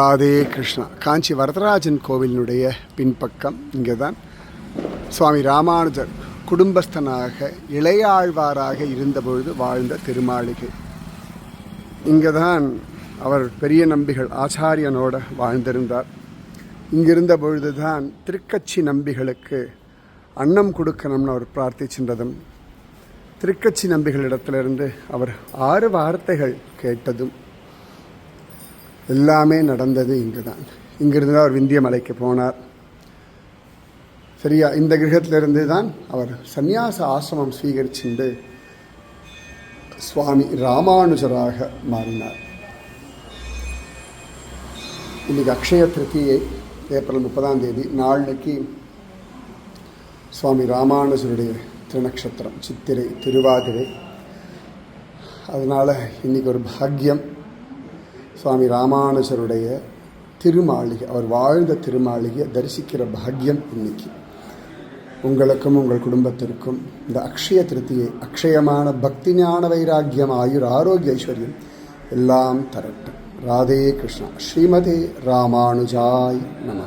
ராதே கிருஷ்ணா. காஞ்சி வரதராஜன் கோவிலினுடைய பின்பக்கம் இங்கே தான் சுவாமி ராமானுஜர் குடும்பஸ்தனாக இளையாழ்வாராக இருந்தபொழுது வாழ்ந்த திருமாளிகை. இங்கே தான் அவர் பெரிய நம்பிகள் ஆச்சாரியனோட வாழ்ந்திருந்தார். இங்கிருந்த பொழுது தான் திருக்கட்சி நம்பிகளுக்கு அன்னம் கொடுக்கணும்னு அவர் பிரார்த்திச்சின்றதும் திருக்கட்சி நம்பிகளிடத்திலிருந்து அவர் ஆறு வார்த்தைகள் கேட்டதும் எல்லாமே நடந்தது இங்கு தான் இங்கிருந்து தான் அவர் விந்திய மலைக்கு போனார். சரியா? இந்த கிரகத்திலிருந்து தான் அவர் சந்நியாச ஆசிரமம் ஸ்வீகரிச்சுண்டு சுவாமி ராமானுஜராக மாறினார். இன்னைக்கு அக்ஷய திருத்தியை ஏப்ரல் முப்பதாம் தேதி நாளைக்கு சுவாமி ராமானுஜருடைய திருநக்ஷத்திரம் சித்திரை திருவாதிரை. அதனால் இன்னைக்கு ஒரு பாக்கியம். சுவாமி ராமானுஜருடைய திருமாளிகை அவர் வாழ்ந்த திருமாளிகை தரிசிக்கிற பாக்கியம் இன்னைக்கு. உங்களுக்கும் உங்கள் குடும்பத்திற்கும் இந்த அக்ஷய திருத்தியை அக்ஷயமான பக்தி ஞான வைராக்கியம் ஆயுர் ஆரோக்கிய ஐஸ்வர்யம் எல்லாம் தரட்டும். ராதே கிருஷ்ணா. ஸ்ரீமதே ராமானுஜாய் நம.